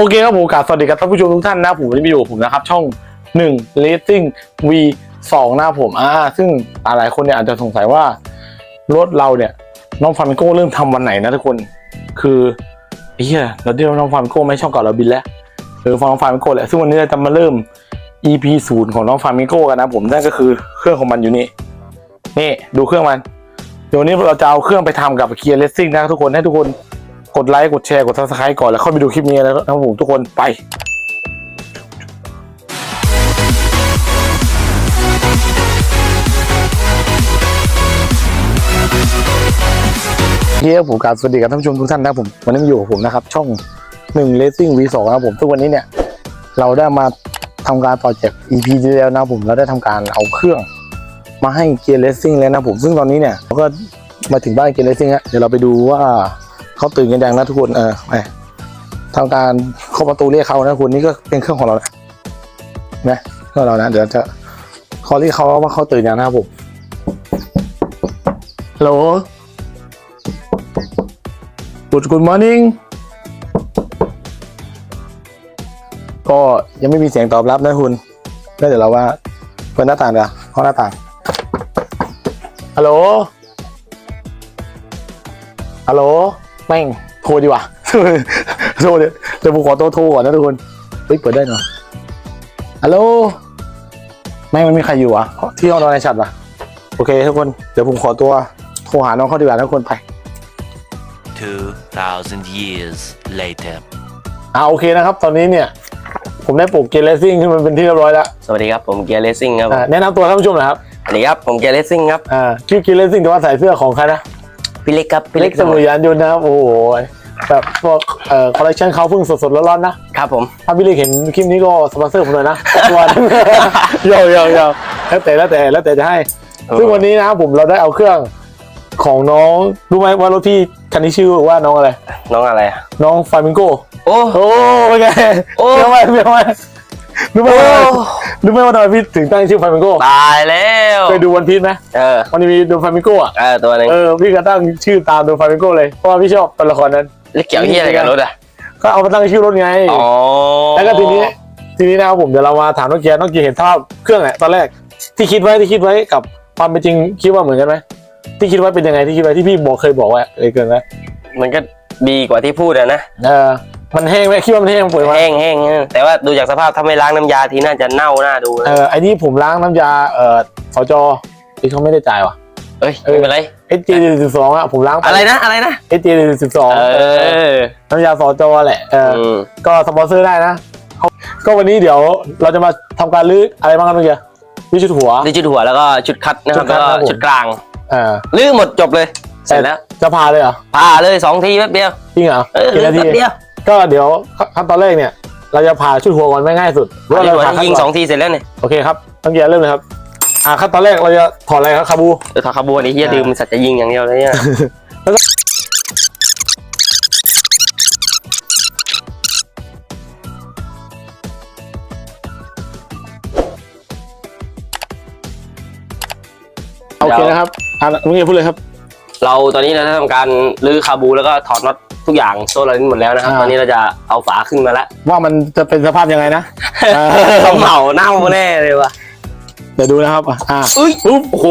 โอเคครับผมกาสวัสดีครับท่านผู้ชมทุกท่านนะผมวันนี้มาอยู่ผมนะครับ ช่อง 1 Racing V 2นะครับผมอ่าซึ่งหลายคนเนี่ยอาจจะสงสัยว่ารถเราเนี่ยน้องฟาร์มิโก้เริ่มทำวันไหนนะทุกคนคือเฮียเราได้น้องฟาร์มิโก้ไม่ช่องเก่าเราบินแล้วหรือฟองฟาร์มิโก้แหละซึ่งวันนี้เราจะมาเริ่ม EP ศูนย์ของน้องฟาร์มิโก้กันนะผมนั่นก็คือเครื่องของมันอยู่นี่นี่ดูเครื่องมันเดี๋ยวนี้เราจะเอาเครื่องไปทำกับเกียร์เลสซิ่งนะทุกคนให้ทุกคน กดไลค์กดแชร์กดซับสไครต์ก่อนแล้วเข้าไปดูคลิปนี้นะครับผมทุกคนไปเฮียผมกาสวัสดีกับท่านผู้ชมทุกท่านนะครับผมวันนี้มาอยู่กับผมนะครับ ช่องหนึ่ง Racing V2 นะครับผมซึ่งวันนี้เนี่ย เราได้มาทำการต่อจาก EP ที่แล้วนะผมเราได้ทำการเอาเครื่อง มาให้เกียร์เลสซิ่งแล้วนะผมซึ่งตอนนี้เนี่ยเราก็มาถึงบ้านเกียร์เลสซิ่งแล้วเดี๋ยวเราไปดูว่า เขาตื่นกันยังนะทุกคนเออไปทำการเข้าประตูเรียกเขานะคุณนี่ก็เป็นเครื่องของเรานะนะเครื่องเรานะเดี๋ยวจะขอเรียกเขาว่าเขาตื่นยังนะครับผมฮัลโหล Good Good morning ก็ยังไม่มีเสียงตอบรับนะคุณก็เดี๋ยวเราว่าเปิดหน้าต่างเดี๋ยวเข้าหน้าต่างฮัลโหลฮัลโหล แม่งโทรดีกว่าโทรเดี๋ยวเดี๋ยวผมขอตัวโทรก่อนนะทุกคนเฮ้ยเปิดได้เนาะฮัลโหลแม่งไม่มีใครอยู่อะที่ห้องนอนในฉัดปะโอเคทุกคนเดี๋ยวผมขอตัวโทรหาน้องเขาดีกว่านะทุกคนไป 2,000 years later. อ่าโอเคนะครับ ตอนนี้เนี่ย ผมได้ปลูกเกลเลสซิ่งขึ้นมาเป็นที่เรียบร้อยแล้วสวัสดีครับผมเกียร์เลสซิ่งครับอ่าแนะนำตัวท่านผู้ชมหน่อยครับสวัสดีครับผมเกียร์เลสซิ่งครับอ่าชื่อเกลเลสซิ่งแต่ว่าใส่เสื้อของใครนะ พี่เล็กครับเล็กสมุทรยานยนต์นะครับโอ้โหแบบพวกเอ่อคอลเลคชันเขาเพิ่งสดๆร้อนๆนะครับผมถ้าพี่เล็กเห็นคลิปนี้ก็สปอนเซอร์ผมหน่อยนะตัวนึงยาวยาวยาวแล้วแต่แล้วแต่แล้วแต่จะให้ ซึ่งวันนี้นะครับผมเราได้เอาเครื่องของน้องรู้ไหมว่ารถพี่คันนี้ชื่อว่าน้องอะไร น้องอะไรอะน้องฟามิงโกโอ้โอ้เป็นไงโอ้เพี้ยวไหมเพี้ยวไหม รู้ไหมว่ารู้ไหมว่าทำไมพี่ถึงตั้งชื่อฟามิงโกตายแล้วเคยดูวันพีชไหมเออมันจะมีดูฟามิงโกอะเออตัวหนึงเออพี่ก็ตั้งชื่อตามดูฟามิงโกเลยเพราะว่าพี่ชอบตัวละครนั้นแล้วเกี่ยวเหียอะไรกับรถอะก็เอามาตั้งชื่อรถไงอ๋อแล้วก็ทีนี้ทีนี้นะครับผมเดี๋ยวเรามาถามน้องเกียร์น้องเกียร์เห็นสภาพเครื่องแหละตอนแรกที่คิดไว้ที่คิดไว้กับความเป็นจริงคิดว่าเหมือนกันไหมที่คิดไว้เป็นยังไงที่คิดไว้ที่พี่บอกเคยบอกไว้เคยเกินไหมมันก็ดีกว่าที่พูดอะนะเออ มันแห้งไหมคิดว่ามันแห้งมันเปื่อยไหมแห้งแห้งเออแต่ว่าดูจากสภาพถ้าไม่ล้างน้ำยาทีน่าจะเน่าหน้าดูเอนะอไอ้นี่ผมล้างน้ำยาเอ่อสจที่เขาไม่ได้จ่ายว่ะเอ้ยเออไม่เป็นไรเอสจีสิบสองอะผมล้างปอะไรนะอะไรนะเอสจีสิบสองเออน้ำยาสจแหละเอออมก็สปอนเซอร์ได้นะเขาก็วันนี้เดี๋ยวเราจะมาทำการลื้ออะไรบ้างครับน้องเกียร์ลื้อชุดหัวนี่ชุดหัวแล้วก็ชุดคัดนะครับชุดคัแล้ดวครับผมก็ชุดกลางเออลื้อหมดจบเลยเสร็จแล้วจะพาเลยเหรอผ่าเลยสองทีแป๊บเดียวจริงเหรอเออกี่นาทีแป๊บเดียว ก็เดี๋ยวขั้นตอนแรกเนี่ย เราจะผ่าชุดหัวก่อนไม่ง่ายสุดหรือว่าผ่าเราชุดหัวผ่าขั้นยิงก่สออนงทีเสร็จแล้วเนี่ยโอเคครับต้องเกียร์เริ่มเลยครับอ่าขั้นตอนแรกเราจะถอดอะไรครับคาบูเออถอดขบวนนี้เฮียอ่าดื่มสัตว์จะยิงอย่างเดียวเลยเนี่ยโอเคนะครับอ่าลุงเกียร์พูดเลยครับ เราตอนนี้เราได้ทำการรื้อคาบูแล้วก็ถอดน็อต ทุกอย่างโซ่เรานี้หมดแล้วนะครับ อ่า ตอนนี้เราจะเอาฝาขึ้นมาแล้วว่ามันจะเป็นสภาพยังไงนะอ่าเขาเหมาเน่าแน่เลยว่ะเดี๋ยวดูนะครับอะอ่าอุ้ยอุ๊บโอ้โห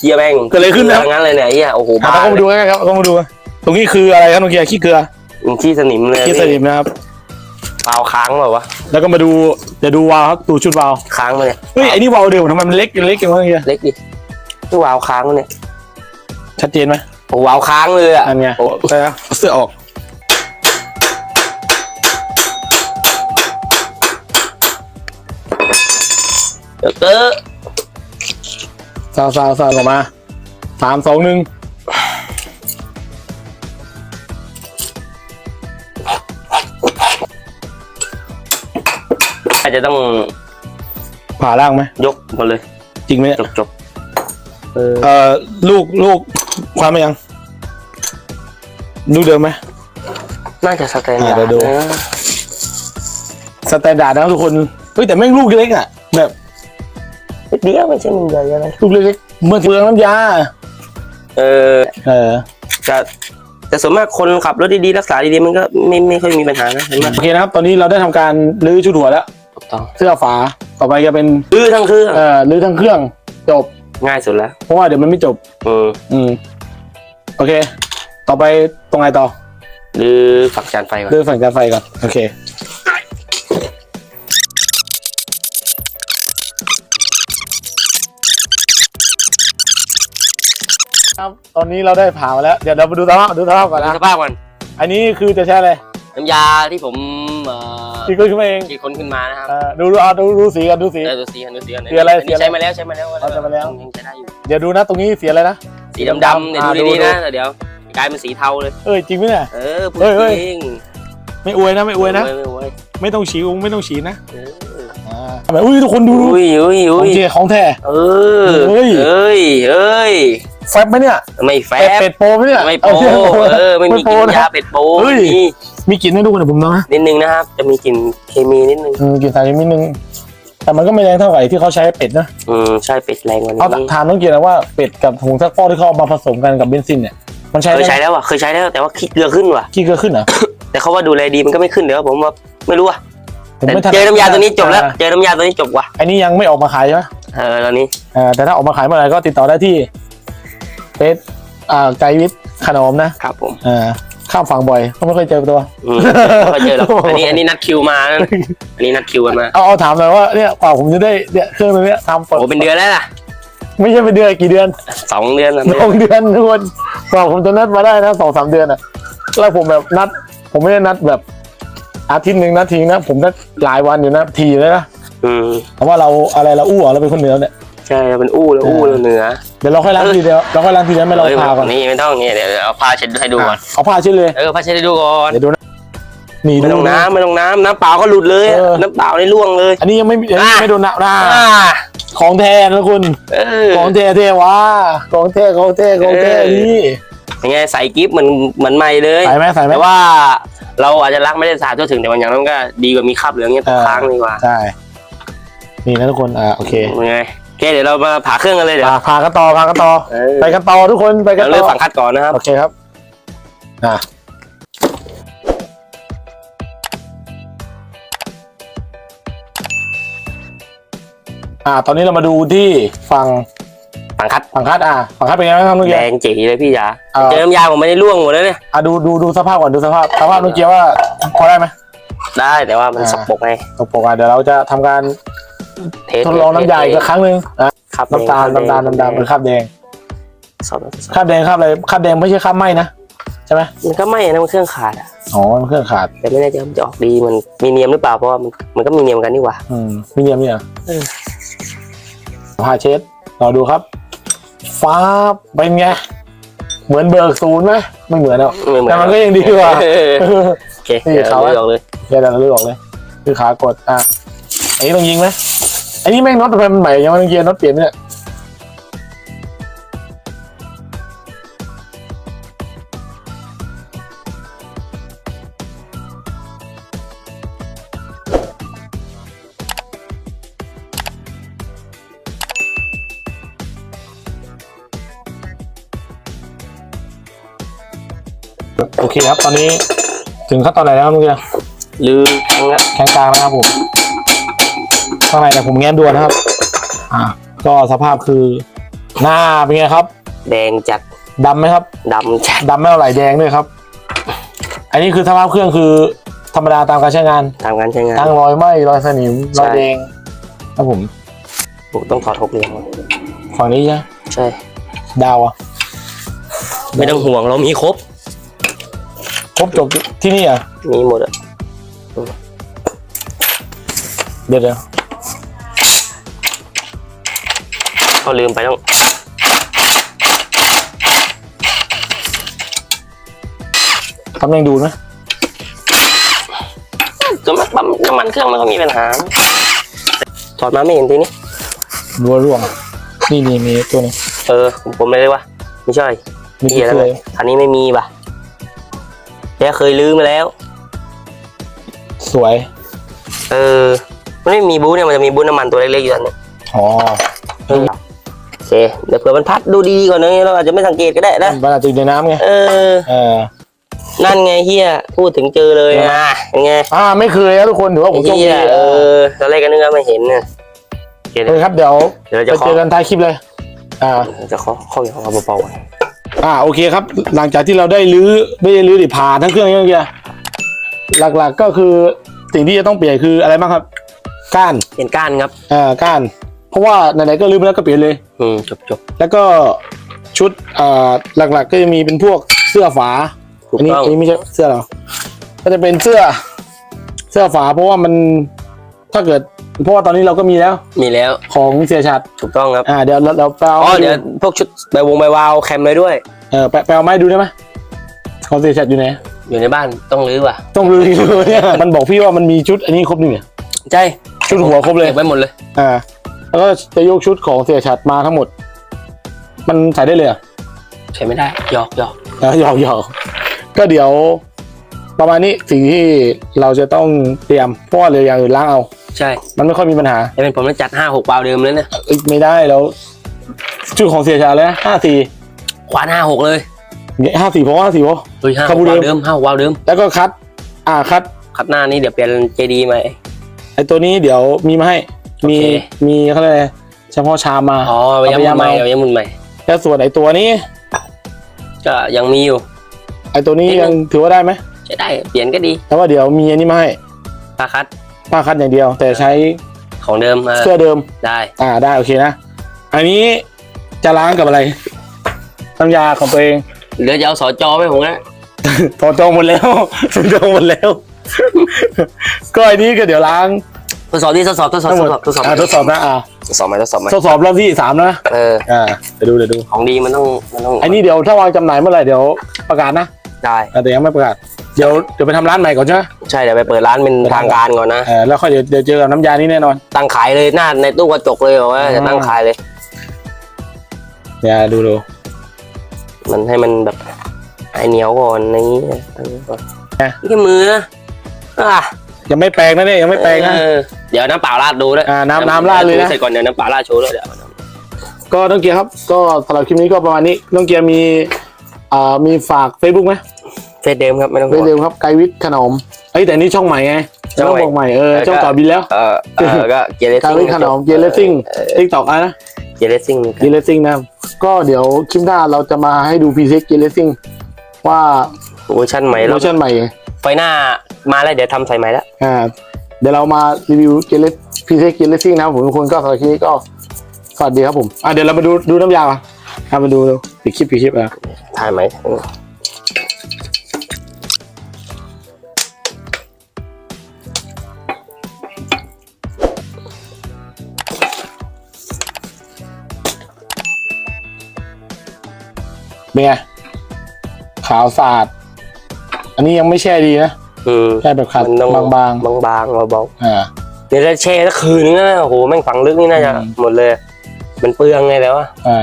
เฮียแม่งเกิดอะไรขึ้นนะย่างนั้นเลยเนี่ยเฮียโอ้โหอะบ้าต้องมาดูกันครับต้องมาดูกันตรงนี้คืออะไรครับลุงเกียร์ขี้เกลือขี้สนิมเลยขี้สนิมนะครับ เปล่าค้างเปล่าวะแล้วก็มาดูเดี๋ยวดูวาล์วครับดูชุดวาล์วค้างมาเนี่ยเฮ้ยไอ้นี่วาล์วเดิมทำไมมันเล็กเล็กอย่างวะลุงเกียร์เล็กดินี่วาวค้างวะเนี่ยชัดเจนไหม โอ้วาวค้างเลยอะอันเนี้ยโอ้โอเคนะเอาเสื้อออก เดี๋ยวเตอซาวซาวซาวออกมาสามสองหนึ่งอาจจะต้องผ่าล่างไหมยกหมดเลย จริงไหมเนี่ยจบจบเออเอ่อลูกลูก ความมายังลูกเดิมไหม น่าจะสแตนดาอะร์เดี๋ยวดูดนะสแตนดาร์ดนะครับทุกคน เฮ้ยแต่แม่งลูกเล็กอะ แบบ นิดเดียวไม่ใช่มันใหญ่อะไรลูกเล็กๆเหมื่อนเปลืองน้ำยา เออเออจะแต่ส่วนมากคนขับรถดีๆรักษาดีๆมันก็ไม่ไม่ค่อยมีปัญหานะเห็นไหมโอเคนะครับ ตอนนี้เราได้ทำการรื้อชุดหัวแล้ว ถูกต้องเสื้อฝา ต่อไปจะเป็นลื้อทั้งเครื่องเอ่อรื้อทั้งเครื่องจบ ง่ายสุดแล้วเพราะว่าเดี๋ยวมันไม่จบอืมอืม โอเค ต่อไปตรงไหนต่อหรือฝักจานไฟก่อนรื้อฝั่งจานไฟก่อน โอเค ครับ ตอนนี้เราได้ผ่ามาแล้ว เดี๋ยวเราไปดูสภาพดูสภาพก่อนดูนะ สภาพก่อนอันนี้คือจะใช้อะไรน้ำยาที่ผมเอ่อคิดขึ้นมาเองคิดค้นขึ้นมานะครับเอ่อดูดูเอาดูดูสีกันดูสี เออดูสีกันดูสีกันสีอะไรนสีนี้อะไรใช้มาแล้วใช้มาแล้วเอาใช้มาแล้ว ยังใช้ได้อยู่ เดี๋ยวดูนะตรงนี้สีอะไรนะ สีดำๆเนี่ยอ่าดูดีดูๆนะแต่เดี๋ยวกลายเป็นสีเทาเลย เอ้ยจริงไหมเนี่ยเออพูดเฮ้ยเฮ้ยจริงไม่อวยนะไม่อวยนะ ไม่ไม่ไม่ไม่ต้องฉีอุ้งไม่ต้องฉีนะเอออ่าทำไมอุ้ยทุกคนดูดูอุ้ยอุ้ยขอุ้องยเจของแท้เออเฮ้ยเอ้ยเอ้ยแฟบไหมเนี่ยไม่แฟเป็ดบเป็ดโปไหมเนี่ยไม่โปานี่ยเออไม่มีโปกลิ่นนะยาเป็ดโปเฮ้ยมีมีกลิ่นให้ดูกันเดี๋ยวผมดูนะนิดนึงนะครับจะมีกลิ่นเคมีนิดนึงอืมกลิ่นสารเคมีนึง แต่มันก็ไม่แรงเท่าไหร่ที่เขาใช้เป็ดนะอืมใช่เป็ดแรงกว่าเอานี้ถามน้องเกียรตินะว่าเป็ดกับผงซักฟอกที่เขาเอามาผสมกันกับเบนซินเนี่ยมันใช้เคยได้ใช้แล้วอะเคยใช้แล้วแต่ว่าขี้เกลือขึ้นว่ะขี้เกลือขึ้นเหรอ แต่เขาว่าดูแลดีมันก็ไม่ขึ้นเดี๋ยวผมว่าไม่รู้อะผมแต่ไม่ทันเจอน้ำยาตัวนี้จบแล้วอ่าเจอน้ำยาตัวนี้จบว่ะอันนี้ยังไม่ออกมาขายใช่ไหมเออตอนนี้อ่าแต่ถ้าออกมาขายเมื่อไหร่ก็ติดต่อได้ที่เฟซอ่าไกด์วิทย์ขนมนะครับผมอ่า ข้ามฝั่งบ่อยก็ไม่เคยเจอตัว อืมไม่ค่อยเจอหรอกอันนี้อันนี้นัดคิวมานะอันนี้นัดคิวกันมาเอาเอาถามหน่อยว่าเนี่ยกว่าผมจะได้เนี่ยเครื่องตัวเนี้ยทำโอ้เป็นเดือนแล้วล่ะไม่ใช่เป็นเดือนกี่เดือนสองเดือนแล้วสองเดือนทุกคนกว่าผมจะนัดมาได้นะสองสามเดือนอะแล้วผมแบบนัด ผมไม่ได้นัดแบบ อาทิตย์หนึ่งนัดทีนะ ผมนัดหลายวันอยู่นะทีเลยนะอืมเพราะว่าเราอะไรเราอู้เหรอเราเป็นคนเหนือเนี่ย ใช่เป็นอู้แล้วอู้แล้วเหนือเดี๋ยวเราค่อยล้างทีเดียวเราค่อยล้างทีเดียวไม่เราเอ้ยพาก่อนนี่ไม่ต้องนี่เดี๋ยวเดี๋ยวเอาผ้าเช็ดให้ดูก่อนเอาผ้าเช็ดเลยเออผ้าเช็ดให้ดูก่อนเดี๋ยวดูนะนี่ไม่ดูต้องน้ำไม่ต้องน้ำน้ำเปล่าก็หลุดเลยเออน้ำเปล่าในร่วงเลย อันนี้ยังไม่ยังอะไม่โดนหนักนะอ่าของแท้นะคุณเออของแท้แท้วะของแท้ของแท้ของแท้เออนี่ยังไงใส่กิฟต์เหมือนเหมือนใหม่เลยใส่ไหมใส่ไหมแต่ว่า เราอาจจะรักไม่ได้สะอาดทั่วถึงแต่บางอย่างมันก็ดีกว่ามีคราบเหลืองเงี้ยตกเออค้างดีกว่าใช่นี่นะทุกคนอ่าโอเคยังไงโอ เคเดี๋ยวเรามาผ่าเครื่องกันเลยเดี๋ยว อ่าพากันต่อพากันต่อเออ ไปกันต่อทุกคนไปกันเราต่เลือกอฝั่งคัดก่อนนะครับ โอเคครับอ่าอ่า ตอนนี้เรามาดูที่ฝั่งฝั่งคัดฝั่งคัดอ่าฝั่งคัดเป็นไงบ้างครับเมื่อแดกี้งจีเลยพี่จ๋าเออเจอน้ำยาผมไม่ได้ร่วงหมดแล้วเนี่ย อ่าดูดูดูสภาพก่อนดูสภาพสภาพเมื่อกี้ว่าพอได้ไหม ได้แต่ว่ามันอ่า สกปรกไงตกปกอะเดี๋ยวเราจะทำการ เทสทดลองน้ำยาอีกสักครั้งหนึ่งอะครับน้ำตาลน้ำตาลน้ำตาลเป็นคราบแดงสอบสอบคราบแดงคราบอะไรคราบแดงไม่ใช่คราบไหมนะใช่ไหมมันก็ไม่นะมันเครื่องขาดอะอ๋อมันเครื่องขาด แต่ไม่แน่ใจว่ามันจะออกดีมันมีเนียมหรือเปล่าเพราะว่ามันมันก็มีเนียมกันนี่หว่าอืมมีเนียมเนี่ยเออผ้าเช็ดเราดูครับ ฟ้าบเป็นไงเหมือนเบิกศูนย์ไหมไม่เหมือนแล้วไม่เหมือนแต่มันก็ยังดีกว่าเออโอเคนี่เดี๋ยวเขาเราเลือกเลยเดี๋ยวเราเลือกออกเลย คือขากดอะอันนี้ต้องยิงไหม อันนี้แม่งน็อตทำไมมันใหม่ยังไม่ต้องเกียร์น็อตเปลี่ยนเนี่ยโอเคครับ ตอนนี้ถึงขั้นตอนไหนแล้วครับเมื่อกี้ลือครั้งละแข้งกลางนะครับผม ข้างในเนี่ยผมแง้มดูนะครับ อ่า ก็สภาพคือหน้าเป็นไงครับ แดงจัดดำไหมครับดำจัดดำไม่เท่าไหร่แดงด้วยครับ อันนี้คือสภาพเครื่องคือธรรมดาตามการใช้งานตามการใช้งาน ทั้งรอยไหม้รอยสนิมรอยใช่แดงครับผมผมต้องถอดทบเรียงฝั่งนี้ใช่ไหมใช่ ดาวอะไม่ต้องห่วงเรามีครบ ครบจบที่นี่อะมีหมดอะเดี๋ยวเดี๋ยว เขาลืมไปต้องทำยังดูดไหมก็มันปั๊มน้ำมันเครื่องมันก็มีปัญหา ถอดมาไม่เห็นทีนี้รัวร่วง นี่นี่มีตัวนี้ เออ ผมผมเลยว่าไม่ใช่มีเหี้กี่ยแล้วเลไงยอันนี้ไม่มีป่ะแกเคยลืมมาแล้ว สวย เออ มันไม่มีบูธเนี่ยมันจะมีบูธน้ำมันตัวเล็กๆอยู่อันหนึงอ๋อ เออโอเคเดี๋ยวเผื่อมันพัดดูดีๆก่อนนะเราอาจจะไม่สังเกตก็ได้นะมันอาจจะอยู่ในน้ำไงเออเออนั่นไงเฮียพูดถึงเจอเลยนะเป็นไงอ่าไม่เคยนะทุกคนถือว่าผมไอ้โชคเฮีดียเออตอนแรกก็นึกว่าไม่เห็นเนี่ยโอเคโอเคครับเดี๋ยวเดี๋ยวไปจะขอเจอกันท้ายคลิปเลย อ่าจะขอข้ออย่างของเบาๆก่อนอ่าโอเคครับ หลังจากที่เราได้รื้อไม่ได้รื้อดิผ่าทั้งเครื่องยังเกียหลักๆก็คือสิ่งที่จะต้องเปลี่ยนคืออะไรบ้างครับ ก้านเป็นก้านครับอ่าก้าน เพราะว่าไหนๆก็รื้อไปแล้วก็เปลี่ยนเลย อืมจบจบ แล้วก็ชุดอ่าหลักๆก็จะมีเป็นพวกเสื้อฝาถูกอันนี้ต้อง อันนี้ไม่ใช่เสื้อหรอก็จะเป็นเสื้อเสื้อฝา เพราะว่ามันถ้าเกิดเพราะว่าตอนนี้เราก็มีแล้วมีแล้วของเสียชัดถูกต้องครับอ่าเดี๋ยวเราเราไปเอาอ๋อให้เดี๋ยวพวกชุดใบวงใบวาวแคมเลยด้วย เออไปไปเอาไม้ดูได้ไหมของเสียชัดอยู่ไหนอยู่ในบ้านต้องรื้อว่ะต้องรู้เนี่ยมันบอกพี่ว่ามันมีชุดอันนี้ครบหนึ่งเนี่ยใช่ชุดหัวครบเลยเก็บไว้หมดเลย อ่า แล้วก็จะยกชุดของเสียชัดมาทั้งหมด มันใส่ได้เลยเหรอะใช้ไม่ได้หยอกหยอกหยอกหยอกก็เดี๋ยว ประมาณนี้สิ่งที่เราจะต้องเตรียมเพราะว่าเหลยอย่างอื่นล้างเอา ใช่มันไม่ค่อยมีปัญหาจะเป็นผมต้องจัดห้าหกวาล์วเดิมเลยเนี่ยเอ้ยไม่ได้แล้วชุดของเสียชัดเลยนะห้าสี่ควานห้าหกเลยห้าสี่เพราะว่าห้าสี่เพราะเฮ้ยห้าหครับกวาล์วเดิเดิมมห้าหกวาล์วเดิมแล้วก็คัด อ่าคัดคัดหน้านี้เดี๋ยวเปลี่ยนเจดีใหม่ไอตัวนี้เดี๋ยวมีมาให้ มีโอเค มีเขาเรียกอะไรเฉพาะชามมา อ๋อไปย้ำมุนใหม่เอาไปย้ำเอาเอาย้ำมุนใหม่ แล้วส่วนไอตัวนี้ ก็ยังมีอยู่ ไอตัวนี้นิดนึง ยังถือว่าได้ไหมใช้ได้เปลี่ยนก็ดีแต่ว่าเดี๋ยวมีอันนี้มาให้ผ้าคัดผ้าคัดอย่างเดียว แต่ใช้ของเดิมเออเสื้อเดิม ได้อ่าได้โอเคนะ อันนี้จะล้างกับอะไรน้ำยาของตัวเองเหลือจะเอาสอจอไปผมนะถอดจองหมดแล้วถอดจองหมดแล้ว ก็อันนี้ก็เดี๋ยวล้าง ทดสอบที่ทดสอบทดสอบทั้งหมดทดสอบอ่าทดสอบนะอ่าทดสอบไหมทดสอบไหมทดสอบรอบที่สามนะเอออ่าเดี๋ยวดูเดี๋ยวดูของดีมันต้องมันต้องอันนี้เดี๋ยวถ้าวางจำหน่ายเมื่อไหร่เดี๋ยวประกาศนะได้อ่าแต่ยังไม่ประกาศเดี๋ยวเดี๋ยวไปทำร้านใหม่ก่อนใช่ไหมใช่เดี๋ยวไปเปิดร้านเป็นทางการก่อนนะเออแล้วค่อยเดี๋ยวเดี๋ยวเจอกับน้ำยานี้แน่นอนตั้งขายเลยหน้าในตู้กระจกเลยบอกว่าอืมจะตั้งขายเลยเดี๋ยวดูดูมันให้มันแบบไอเหนียวก่อนนี้อันนี้ก่อนไงนี่มือนะอะ ยังไม่แปลงนะเนี่ยยังไม่แปลงนะ เออเดี๋ยวน้ำเปล่าราดดูด้วยอ่าน้ำน้ำราดเลยนะเสร็จก่อนเดี๋ยวน้ำเปล่าราดโชว์ด้วยเดี๋ยวก็น้องเกียร์ครับ ก็สำหรับคลิปนี้ก็ประมาณนี้น้องเกียร์มีอ่ามีฝาก Facebook ไหมเฟซเดิมครับไม่ต้องเฟห่วซง เดิมครับไกด์วิทย์ขนมเอ้ยแต่นี่ช่องใหม่ไงช่ช่อองงใหม่ บอกใหม่เออแล้วก็ช่องต่อบินแล้วเออเออก็เกียร์เลสไกซิ่ด์งวิทย์ขนมเกียร์เลสซิ่งทิกตอกอะไรนะ เกียร์เลสซิ่งเกียร์เลสซิ่งนะครับก็เดี๋ยวคลิปหน้าเราจะมาให้ดูพีเซ็กเกียร์เลสซิ่งว่าเวอร์ชันใหม่เวแล้อวร์ชันใหม่ ไฟหน้ามาแล้วเดี๋ยวทำใส่ใหม่แล้วอ่าเดี๋ยวเรามารีวิวเกียร์เลสพีเซกเกียร์เลสซิ่งนะครับผมทุกคนก็สำหรับคลิปนี้ก็สวัสดีครับผมอะเดี๋ยวเรามาดูดูน้ำยาก่อนอะมาดูดูปิดคลิปปิดคลิปอะถ่ายไหมเป็นไงขาวสะอาด อันนี้ยังไม่แช่ดีนะอืมแค่แบบขัดมันต้องบางบางบางๆเบาๆอ่าๆเดี๋ยวจะแช่สักคืนนึงนะโอ้โหแม่งฝังลึกนี่น่าจะอืม หมดเลย มันเปลืองไงแล้วอะใช่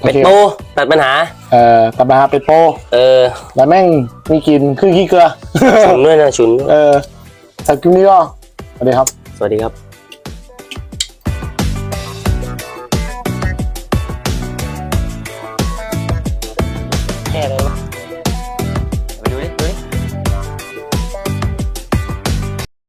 โอเป็ดเคโตตัดปัญหา เอ่อตับนาเป็ดโปเออแล้วแม่งมีกลินขึ้นขี้เกลือ ฉุนด้วยนะฉุนด้วยเออสำหรับคลิปนี้ก็สวัสดีครับ สวัสดีครับ